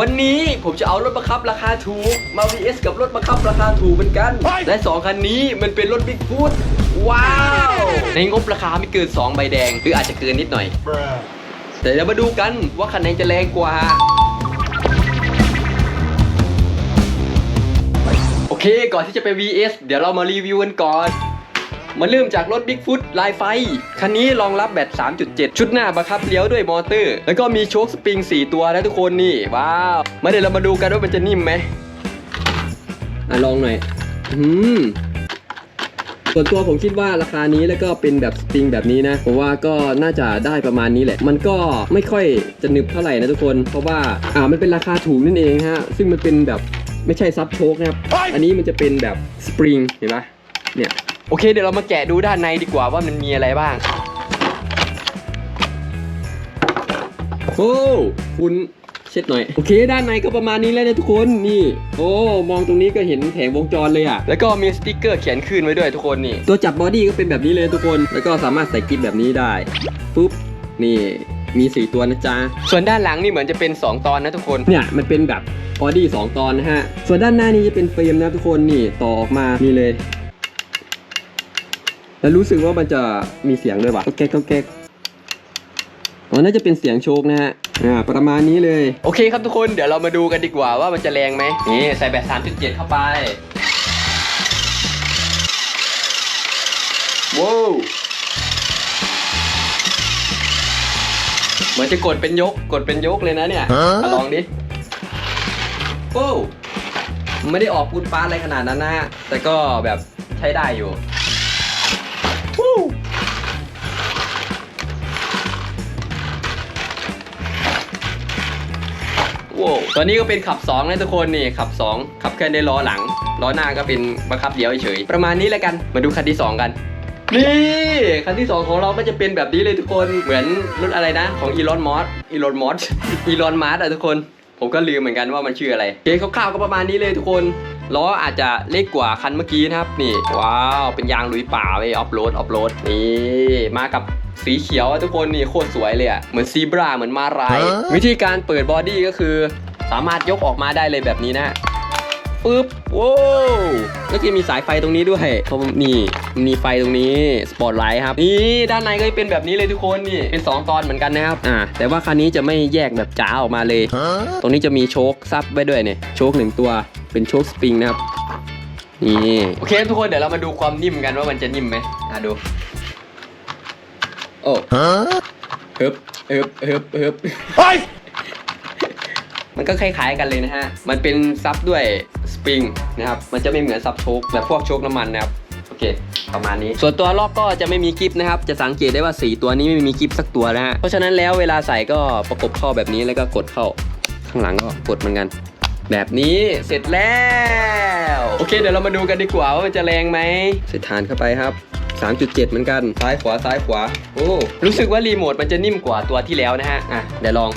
วันนี้ผมจะเอารถบังคับราคาถูก มา vs กับรถบังคับราคาถูกเหมือนกัน และสองคันนี้มันเป็นรถบิ๊กฟูดว้าว ในงบราคาไม่เกิน 2 ใบแดง หรืออาจจะเกินนิดหน่อย แต่เดี๋ยวมาดูกันว่าคันไหนจะแรงกว่า โอเค ก่อนที่จะไป vs เดี๋ยวเรามารีวิวกันก่อน มาเริ่มจากรถ Bigfoot ลายไฟ คันนี้รองรับแบต 3.7 ชุดหน้าบังคับเลี้ยวด้วยมอเตอร์ แล้วก็มีโชคสปริง 4 ตัวนะทุกคนนี่ ว้าว มาเดี๋ยวเรามาดูกันว่ามันจะนิ่มไหมอะลองหน่อย อืมส่วนตัวผมคิดว่าราคานี้แล้วก็เป็นแบบสปริงแบบนี้นะผมว่าก็น่าจะได้ประมาณนี้แหละ มันก็ไม่ค่อยจะหนึบเท่าไหร่นะทุกคน เพราะว่าอ่ามันเป็นราคาถูกนั่นเองฮะซึ่งมันเป็นแบบไม่ใช่ซับโชคนะครับ อันนี้มันจะเป็นแบบสปริงเห็นปะเนี่ย โอเค เดี๋ยวเรามาแกะดูด้านในดีกว่าว่ามันมีอะไรบ้าง โอ้คุณเช็ดหน่อย โอเค ด้านในก็ประมาณนี้แล้วนะทุกคนนี่ โอ้ มองตรงนี้ก็เห็นแผงวงจรเลยอะแล้วก็มีสติกเกอร์เขียนขึ้นไว้ด้วยทุกคนนี่ ตัวจับบอดี้ก็เป็นแบบนี้เลยทุกคน แล้วก็สามารถใส่กิฟแบบนี้ได้ปุ๊บนี่มี4ตัวนะจ๊ะ ส่วนด้านหลังนี่เหมือนจะเป็น 2 ตอนนะทุกคน เนี่ยมันเป็นแบบบอดี้2ตอนนะฮะ ส่วนด้านหน้านี่จะเป็นเฟรมนะทุกคนนี่ต่อออกมานี่เลย แล้วรู้สึกว่ามันจะมีเสียงด้วยว่ะก็แก๊กก็แก๊กอ๋อน่าจะเป็นเสียงโชคนะฮะอ่าประมาณนี้เลยโอเคครับทุกคนเดี๋ยวเรามาดูกันดีกว่าว่ามันจะแรงไหมนี่ใส่แบต3.7 เข้าไปว้าวเหมือนจะกดเป็นยกกดเป็นยกเลยนะเนี่ยมาลองดิโอ้ไม่ได้ออกปูนป้าอะไรขนาดนั้นนะฮะแต่ก็แบบใช้ได้อยู่ ว้าวตอนนี้ก็เป็นขับ2นะทุกคนนี่ขับ 2 ขับเคลื่อนด้วยล้อหลังล้อหน้าก็เป็นบังคับเลี้ยวเฉยๆประมาณนี้แล้วกันมาดูคันที่ 2 กัน นี่คันที่ 2 ของเราก็จะเป็นแบบนี้เลยทุกคนเหมือนรุ่นอะไรนะ ของอีลอนมอสอีลอนมอสอีลอนมาร์อะทุกคน ผมก็ลืมเหมือนกันว่ามันชื่ออะไรโอเคคร่าวๆก็ประมาณนี้เลยทุกคนล้ออาจจะเล็กกว่าคันเมื่อกี้นะครับนี่ว้าวเป็นยางลุยป่าเลยออฟโรดออฟโรดนี่มากับสีเขียวอะทุกคนนี่โคตรสวยเลยอะเหมือนซีบราเหมือนมาลาย วิธีการเปิดบอดี้ก็คือ สามารถยกออกมาได้เลยแบบนี้นะปึ๊บโว้วแล้วก็มีสายไฟตรงนี้ด้วยเพราะนี่มีไฟตรงนี้สปอตไลท์ครับนี่ด้านในก็จะเป็นแบบนี้เลยทุกคนนี่เป็น 2 ตอนเหมือนกันนะครับอ่าแต่ว่าคันนี้จะไม่แยกแบบจ๋าออกมาเลย ตรงนี้จะมีโชคซับไว้ด้วยเนี่ยโชคหนึ่งตัวเป็นโชคสปริงนะครับนี่โอเคทุกคนเดี๋ยวเรามาดูความนิ่มกันว่ามันจะนิ่มไหมอะดูโอ้เฮิบเฮิบเฮิบเฮิบ มันก็คล้ายๆกันเลยนะฮะ มันเป็นซับด้วยสปริงนะครับ มันจะไม่เหมือนซับโชคแบบพวกโชคน้ำมันนะครับ โอเค ประมาณนี้ ส่วนตัวลอกก็จะไม่มีกิฟนะครับ จะสังเกตได้ว่า4ตัวนี้ไม่มีกิฟสักตัวนะฮะ เพราะฉะนั้นแล้วเวลาใส่ก็ประกบเข้าแบบนี้แล้วก็กดเข้า ข้างหลังก็กดเหมือนกัน แบบนี้เสร็จแล้ว โอเค เดี๋ยวเรามาดูกันดีกว่าว่ามันจะแรงไหมใส่ฐานเข้าไปครับ3.7 เหมือนกัน ซ้ายขวาซ้ายขวา โอ้ รู้สึกว่ารีโมทมันจะนิ่มกว่าตัวที่แล้วนะฮะ อะ เดี๋ยวลอง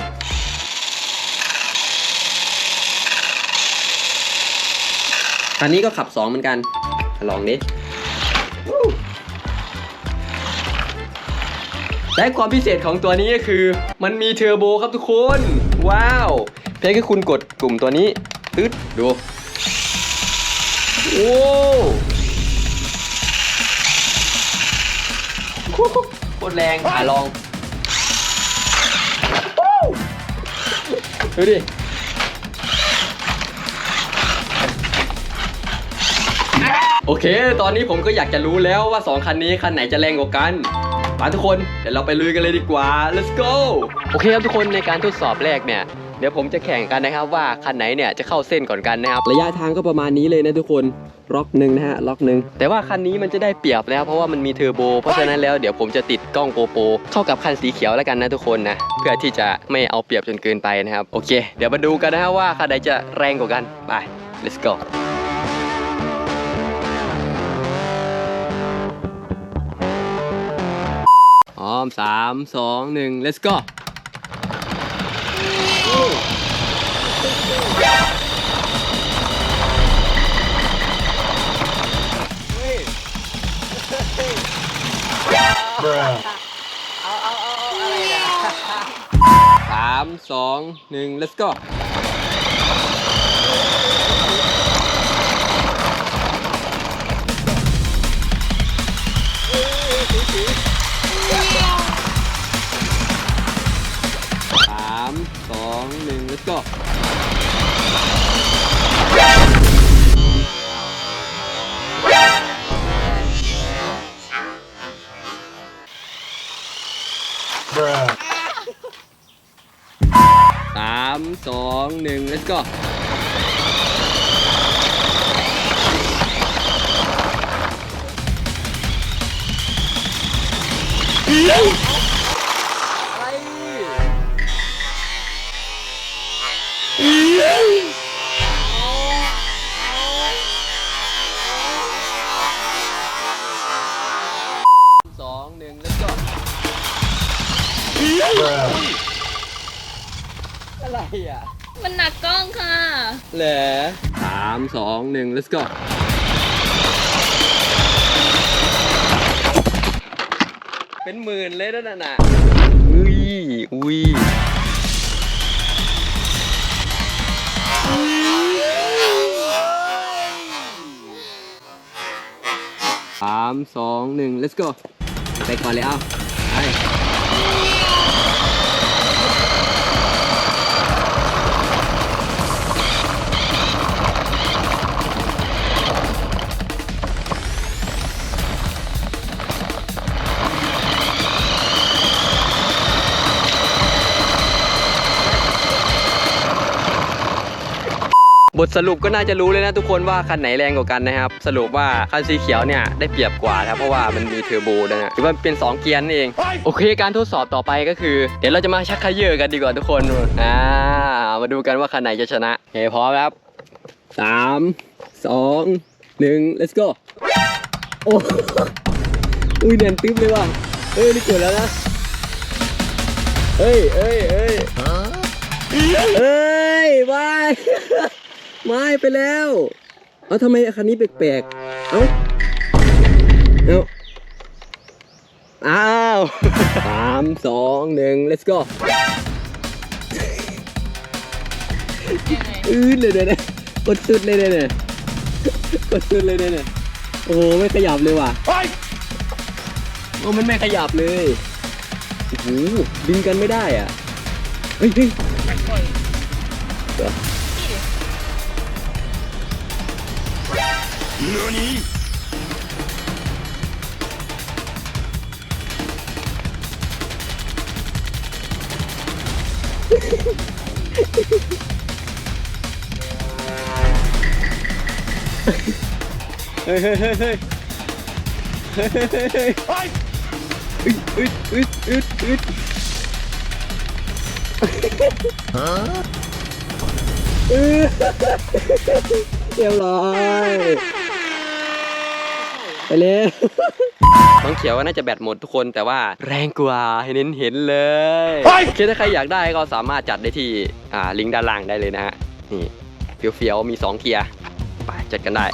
คันนี้ก็ขับ 2 เหมือนกัน ลองดิ และความพิเศษของตัวนี้ก็คือ มันมีเทอร์โบครับทุกคน ว้าวเพียงแค่คุณกดปุ่มตัวนี้ตึ๊ดดู โอ้โหโคตรแรงอะลอง ดูดิ โอเค ตอนนี้ผมก็อยากจะรู้แล้วว่า 2 คันนี้คันไหนจะแรงกว่ากันมาทุกคน เดี๋ยวเราไปลุยกันเลยดีกว่า let's go โอเคครับทุกคนในการทดสอบแรกเนี่ย เดี๋ยวผมจะแข่งกันนะครับว่าคันไหนเนี่ยจะเข้าเส้นก่อนกันนะครับ ระยะทางก็ประมาณนี้เลยนะทุกคน ล็อกหนึ่งนะฮะ ล็อกหนึ่ง แต่ว่าคันนี้มันจะได้เปรียบแล้วเพราะว่ามันมีเทอร์โบ เพราะฉะนั้นแล้วเดี๋ยวผมจะติดกล้องโกโปรเข้ากับคันสีเขียวแล้วกันนะทุกคนนะ เพื่อที่จะไม่เอาเปรียบจนเกินไปนะครับ โอเค เดี๋ยวมาดูกันนะฮะว่าคันไหนจะแรงกว่ากัน ไป let's go สามสองหนึ่ง let's go สามสองหนึ่ง let's go go สามสองหนึ่ง let's go ส อะไรอะ มันหนักกล้องค่ะ เหลอสามสองหนึ่ง let's go เป็นหมื่นเลยนั่นน่ะอุ้ยอุ้ยสามสองหนึ่ง let's go ไปก่อนเลยเอ้าไป บทสรุปก็น่าจะรู้เลยนะทุกคนว่าคันไหนแรงกว่ากันนะครับ สรุปว่าคันสีเขียวเนี่ยได้เปรียบกว่าครับเพราะว่ามันมีเทอร์โบด้วยนะหรือว่าเป็น 2 เกียร์นั่นเอง โอเค การทดสอบต่อไปก็คือ เดี๋ยวเราจะมาชักขยเยอกันดีกว่าทุกคนอ่ามาดูกันว่าคันไหนจะชนะโอเคพร้อมครับสามสองหนึ่ง let's go โอ้อุ้ยเนียนติ๊บเลยว่ะเอ้ยนี่เกิดแล้วนะเอ้ยเอ้ยเอ้ยเอ้ยบาย ไม่ไปแล้ว เอ้าทำไมคันนี้แปลกๆ เอ้าเอ้าอ้าวสามสองหนึ่ง let's go อืดเลยเนี่ยกดสุดเลยเนี่ยกดสุดเลยเนี่ยโอ้โหไม่ขยับเลยว่ะโอ้มันไม่ขยับเลยโอ้โหดึงกันไม่ได้อะเฮ้ยเฮ้ย เฮ้ยเฮ้ยเฮ้ยเฮ้ยเฮ้ยเฮ้ยอึดอึดอึดอึดอึดเรียบร้อย ไปเลย น้องเขียวก็น่าจะแบตหมดทุกคนแต่ว่าแรงกว่าให้เน้นเห็นเลยโอเคถ้าใครอยากได้ก็สามารถจัดได้ที่อ่าลิงก์ด้านล่างได้เลยนะฮะนี่เฟี้ยวๆมี 2 เกียร์ไปจัดกันได้